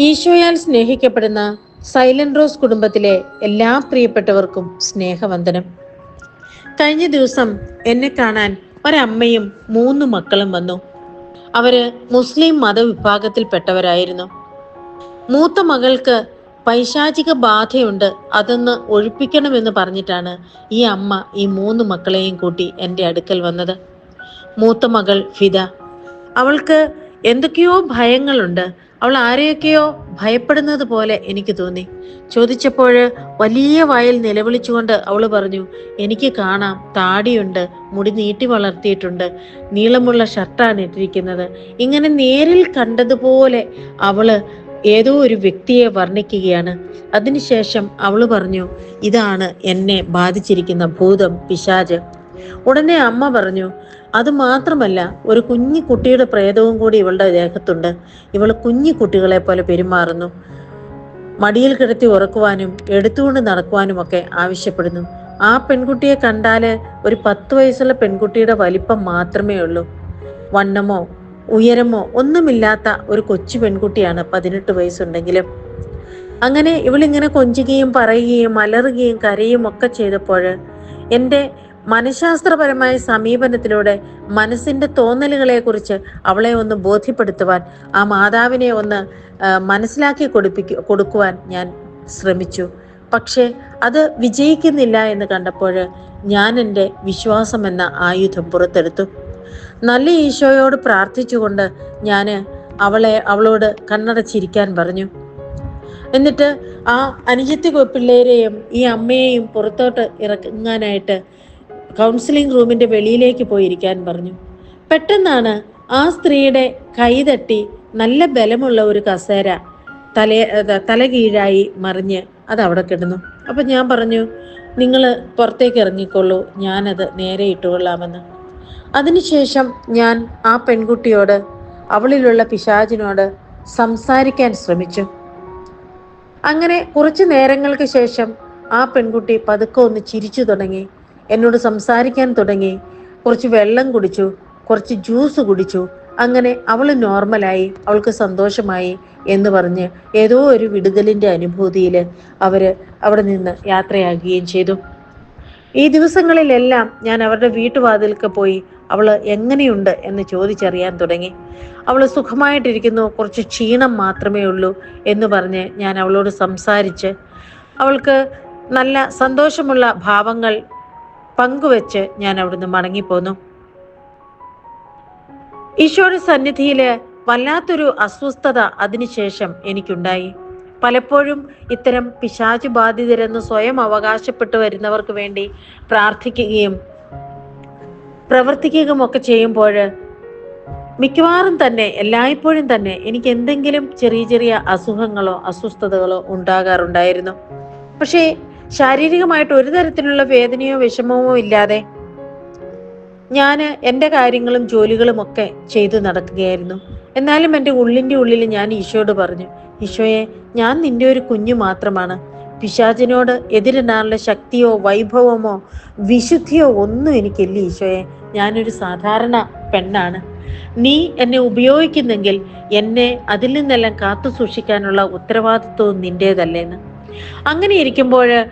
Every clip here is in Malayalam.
ഈശോയാൽ സ്നേഹിക്കപ്പെടുന്ന സൈലന്റ് റോസ് കുടുംബത്തിലെ എല്ലാ പ്രിയപ്പെട്ടവർക്കും സ്നേഹവന്ദനം. കഴിഞ്ഞ ദിവസം എന്നെ കാണാൻ ഒരമ്മയും മൂന്ന് മക്കളും വന്നു. അവർ മുസ്ലിം മതവിഭാഗത്തിൽപ്പെട്ടവരായിരുന്നു. മൂത്ത മകൾക്ക് പൈശാചിക ബാധയുണ്ട് അതൊന്ന് ഒഴിപ്പിക്കണമെന്ന് പറഞ്ഞിട്ടാണ് ഈ അമ്മ ഈ മൂന്ന് മക്കളെയും കൂട്ടി എന്റെ അടുക്കൽ വന്നത്. മൂത്ത മകൾ ഫിദ. അവൾക്ക് എന്തൊക്കെയോ ഭയങ്ങളുണ്ട് അവൾ ആരെയൊക്കെയോ ഭയപ്പെടുന്നത് പോലെ എനിക്ക് തോന്നി. ചോദിച്ചപ്പോൾ വലിയ വായിൽ നിലവിളിച്ചുകൊണ്ട് അവൾ പറഞ്ഞു എനിക്ക് കാണാം താടിയുണ്ട് മുടി നീട്ടി വളർത്തിയിട്ടുണ്ട് നീളമുള്ള ഷർട്ടാണ് ഇട്ടിരിക്കുന്നത്. ഇങ്ങനെ നേരിൽ കണ്ടതുപോലെ അവൾ ഏതോ ഒരു വ്യക്തിയെ വർണിക്കുകയാണ്. അതിനുശേഷം അവൾ പറഞ്ഞു ഇതാണ് എന്നെ ബാധിച്ചിരിക്കുന്ന ഭൂതം പിശാജ് ഉടനെ അമ്മ പറഞ്ഞു അത് മാത്രമല്ല ഒരു കുഞ്ഞു കുട്ടിയുടെ പ്രേതവും കൂടി ഇവളുടെ ദേഹത്തുണ്ട്. ഇവൾ കുഞ്ഞു കുട്ടികളെ പോലെ പെരുമാറുന്നു. മടിയിൽ കിടത്തി ഉറക്കുവാനും എടുത്തുകൊണ്ട് നടക്കുവാനും ഒക്കെ ആവശ്യപ്പെടുന്നു. ആ പെൺകുട്ടിയെ കണ്ടാൽ ഒരു പത്ത് വയസ്സുള്ള പെൺകുട്ടിയുടെ വലിപ്പം മാത്രമേ ഉള്ളൂ. വണ്ണമോ ഉയരമോ ഒന്നുമില്ലാത്ത ഒരു കൊച്ചു പെൺകുട്ടിയാണ് പതിനെട്ട് വയസ്സുണ്ടെങ്കിലും. അങ്ങനെ ഇവളിങ്ങനെ കൊഞ്ചുകയും പറയുകയും അലറുകയും കരയും ഒക്കെ ചെയ്തപ്പോൾ എന്റെ മനഃശാസ്ത്രപരമായ സമീപനത്തിലൂടെ മനസ്സിന്റെ തോന്നലുകളെ കുറിച്ച് അവളെ ഒന്ന് ബോധ്യപ്പെടുത്തുവാൻ ആ മാതാവിനെ ഒന്ന് മനസ്സിലാക്കി കൊടുപ്പിക്കു കൊടുക്കുവാൻ ഞാൻ ശ്രമിച്ചു. പക്ഷേ അത് വിജയിക്കുന്നില്ല എന്ന് കണ്ടപ്പോൾ ഞാൻ എന്റെ വിശ്വാസം എന്ന ആയുധം പുറത്തെടുത്തു. നല്ല ഈശോയോട് പ്രാർത്ഥിച്ചുകൊണ്ട് ഞാൻ അവളെ അവളോട് കണ്ണടച്ചിരിക്കാൻ പറഞ്ഞു. എന്നിട്ട് ആ അനുജത്തി പിള്ളേരെയും ഈ അമ്മയെയും പുറത്തോട്ട് ഇറങ്ങാനായിട്ട് കൗൺസിലിംഗ് റൂമിന്റെ വെളിയിലേക്ക് പോയിരിക്കാൻ പറഞ്ഞു. പെട്ടെന്നാണ് ആ സ്ത്രീയുടെ കൈതട്ടി നല്ല ബലമുള്ള ഒരു കസേര തല തലകീഴായി മറിഞ്ഞ് അത് അവിടെ കിടന്നു. അപ്പൊ ഞാൻ പറഞ്ഞു നിങ്ങൾ പുറത്തേക്ക് ഇറങ്ങിക്കൊള്ളൂ ഞാനത് നേരെ ഇട്ടുകൊള്ളാമെന്ന്. അതിനുശേഷം ഞാൻ ആ പെൺകുട്ടിയോട് അവളിലുള്ള പിശാചിനോട് സംസാരിക്കാൻ ശ്രമിച്ചു. അങ്ങനെ കുറച്ചു നേരങ്ങൾക്ക് ശേഷം ആ പെൺകുട്ടി പതുക്കെ ഒന്ന് ചിരിച്ചു തുടങ്ങി. എന്നോട് സംസാരിക്കാൻ തുടങ്ങി. കുറച്ച് വെള്ളം കുടിച്ചു കുറച്ച് ജ്യൂസ് കുടിച്ചു. അങ്ങനെ അവൾ നോർമലായി അവൾക്ക് സന്തോഷമായി എന്ന് പറഞ്ഞ് ഏതോ ഒരു വിടുതലിന്റെ അനുഭൂതിയിൽ അവർ അവിടെ നിന്ന് യാത്രയാകുകയും ചെയ്തു. ഈ ദിവസങ്ങളിലെല്ലാം ഞാൻ അവരുടെ വീട്ടുവാതിൽക്ക് പോയി അവൾ എങ്ങനെയുണ്ട് എന്ന് ചോദിച്ചറിയാൻ തുടങ്ങി. അവൾ സുഖമായിട്ടിരിക്കുന്നു കുറച്ച് ക്ഷീണം മാത്രമേ ഉള്ളൂ എന്ന് പറഞ്ഞ് ഞാൻ അവളോട് സംസാരിച്ച് അവൾക്ക് നല്ല സന്തോഷമുള്ള ഭാവങ്ങൾ പങ്കുവെച്ച് ഞാൻ അവിടുന്ന് മടങ്ങിപ്പോന്നു. ഈശോയുടെ സന്നിധിയിൽ വല്ലാത്തൊരു അസ്വസ്ഥത അതിനുശേഷം എനിക്കുണ്ടായി. പലപ്പോഴും ഇത്തരം പിശാചു ബാധിതരെന്ന് സ്വയം അവകാശപ്പെട്ടു വരുന്നവർക്ക് വേണ്ടി പ്രാർത്ഥിക്കുകയും പ്രവർത്തിക്കുകയും ഒക്കെ ചെയ്യുമ്പോൾ മിക്കവാറും തന്നെ എല്ലായ്പ്പോഴും തന്നെ എനിക്ക് എന്തെങ്കിലും ചെറിയ ചെറിയ അസുഖങ്ങളോ അസ്വസ്ഥതകളോ ഉണ്ടാകാറുണ്ടായിരുന്നു. പക്ഷേ ശാരീരികമായിട്ട് ഒരു തരത്തിലുള്ള വേദനയോ വിഷമമോ ഇല്ലാതെ ഞാൻ എന്റെ കാര്യങ്ങളും ജോലികളും ഒക്കെ ചെയ്തു നടക്കുകയായിരുന്നു. എന്നാലും എന്റെ ഉള്ളിന്റെ ഉള്ളിൽ ഞാൻ ഈശോയോട് പറഞ്ഞു ഈശോയെ ഞാൻ നിന്റെ ഒരു കുഞ്ഞു മാത്രമാണ്. പിശാചിനോട് എതിരിടാനുള്ള ശക്തിയോ വൈഭവമോ വിശുദ്ധിയോ ഒന്നും എനിക്കില്ല ഈശോയെ. ഞാനൊരു സാധാരണ പെണ്ണാണ്. നീ എന്നെ ഉപയോഗിക്കുന്നെങ്കിൽ എന്നെ അതിൽ നിന്നെല്ലാം കാത്തു സൂക്ഷിക്കാനുള്ള ഉത്തരവാദിത്വവും നിന്റേതല്ലേന്ന് അങ്ങനെ ഇരിക്കുമ്പോൾ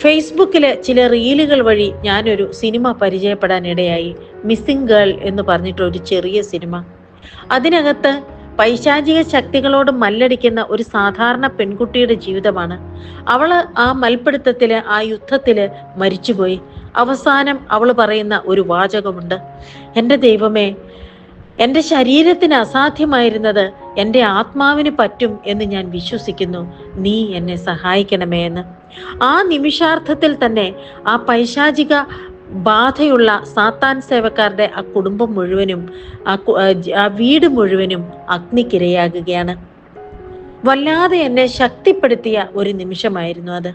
ഫേസ്ബുക്കിൽ ചില റീലുകൾ വഴി ഞാനൊരു സിനിമ പരിചയപ്പെടാൻ ഇടയായി മിസ്സിംഗ് ഗേൾ എന്ന് പറഞ്ഞിട്ടൊരു ചെറിയ സിനിമ. അതിനകത്ത് പൈശാചിക ശക്തികളോട് മല്ലടിക്കുന്ന ഒരു സാധാരണ പെൺകുട്ടിയുടെ ജീവിതമാണ്. അവൾ ആ മൽപ്പിടുത്തത്തിൽ ആ യുദ്ധത്തിൽ മരിച്ചുപോയി. അവസാനം അവൾ പറയുന്ന ഒരു വാചകമുണ്ട്. എന്റെ ദൈവമേ എന്റെ ശരീരത്തിന് അസാധ്യമായിരുന്നത് എന്റെ ആത്മാവിന് പറ്റും എന്ന് ഞാൻ വിശ്വസിക്കുന്നു. നീ എന്നെ സഹായിക്കണമേ എന്ന്. ആ നിമിഷാർത്ഥത്തിൽ തന്നെ ആ പൈശാചിക ബാധയുള്ള സാത്താൻ സേവക്കാരുടെ ആ കുടുംബം മുഴുവനും ആ വീട് മുഴുവനും അഗ്നിക്കിരയാകുകയാണ്. വല്ലാതെ എന്നെ ശക്തിപ്പെടുത്തിയ ഒരു നിമിഷമായിരുന്നു അത്.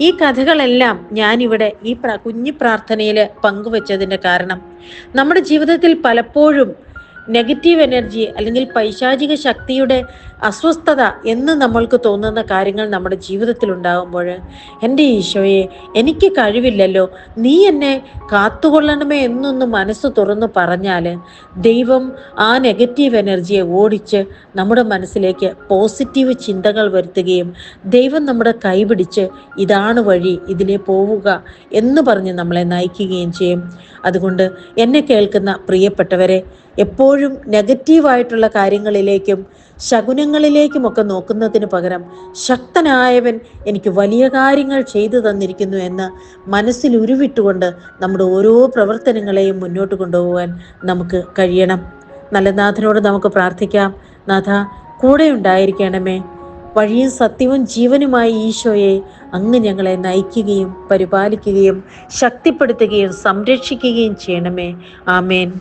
ഈ കഥകളെല്ലാം ഞാനിവിടെ ഈ കുഞ്ഞു പ്രാർത്ഥനയിൽ പങ്കുവച്ചതിന്റെ കാരണം. നമ്മുടെ ജീവിതത്തിൽ പലപ്പോഴും നെഗറ്റീവ് എനർജി അല്ലെങ്കിൽ പൈശാചിക ശക്തിയുടെ അസ്വസ്ഥത എന്ന് നമ്മൾക്ക് തോന്നുന്ന കാര്യങ്ങൾ നമ്മുടെ ജീവിതത്തിൽ ഉണ്ടാകുമ്പോൾ എന്റെ ഈശോയെ എനിക്ക് കഴിവില്ലല്ലോ. നീ എന്നെ കാത്തുകൊള്ളണമേ എന്നൊന്ന് മനസ്സ് തുറന്ന് പറഞ്ഞാൽ ദൈവം ആ നെഗറ്റീവ് എനർജിയെ ഓടിച്ച് നമ്മുടെ മനസ്സിലേക്ക് പോസിറ്റീവ് ചിന്തകൾ വരുത്തുകയും ദൈവം നമ്മുടെ കൈപിടിച്ച് ഇതാണ് വഴി ഇതിലേ പോവുക എന്ന് പറഞ്ഞ് നമ്മളെ നയിക്കുകയും ചെയ്യും. അതുകൊണ്ട് എന്നെ കേൾക്കുന്ന പ്രിയപ്പെട്ടവരെ എപ്പോഴും നെഗറ്റീവായിട്ടുള്ള കാര്യങ്ങളിലേക്കും ശകുനങ്ങളിലേക്കുമൊക്കെ നോക്കുന്നതിന് പകരം ശക്തനായവൻ എനിക്ക് വലിയ കാര്യങ്ങൾ ചെയ്തു തന്നിരിക്കുന്നു എന്ന് മനസ്സിൽ ഉരുവിട്ടുകൊണ്ട് നമ്മുടെ ഓരോ പ്രവർത്തനങ്ങളെയും മുന്നോട്ട് കൊണ്ടുപോകാൻ നമുക്ക് കഴിയണം. നല്ല നാഥനോട് നമുക്ക് പ്രാർത്ഥിക്കാം. നാഥ കൂടെ ഉണ്ടായിരിക്കണമേ. വഴിയും സത്യവും ജീവനുമായി ഈശോയെ അങ്ങ് ഞങ്ങളെ നയിക്കുകയും പരിപാലിക്കുകയും ശക്തിപ്പെടുത്തുകയും സംരക്ഷിക്കുകയും ചെയ്യണമേ. ആമേൻ.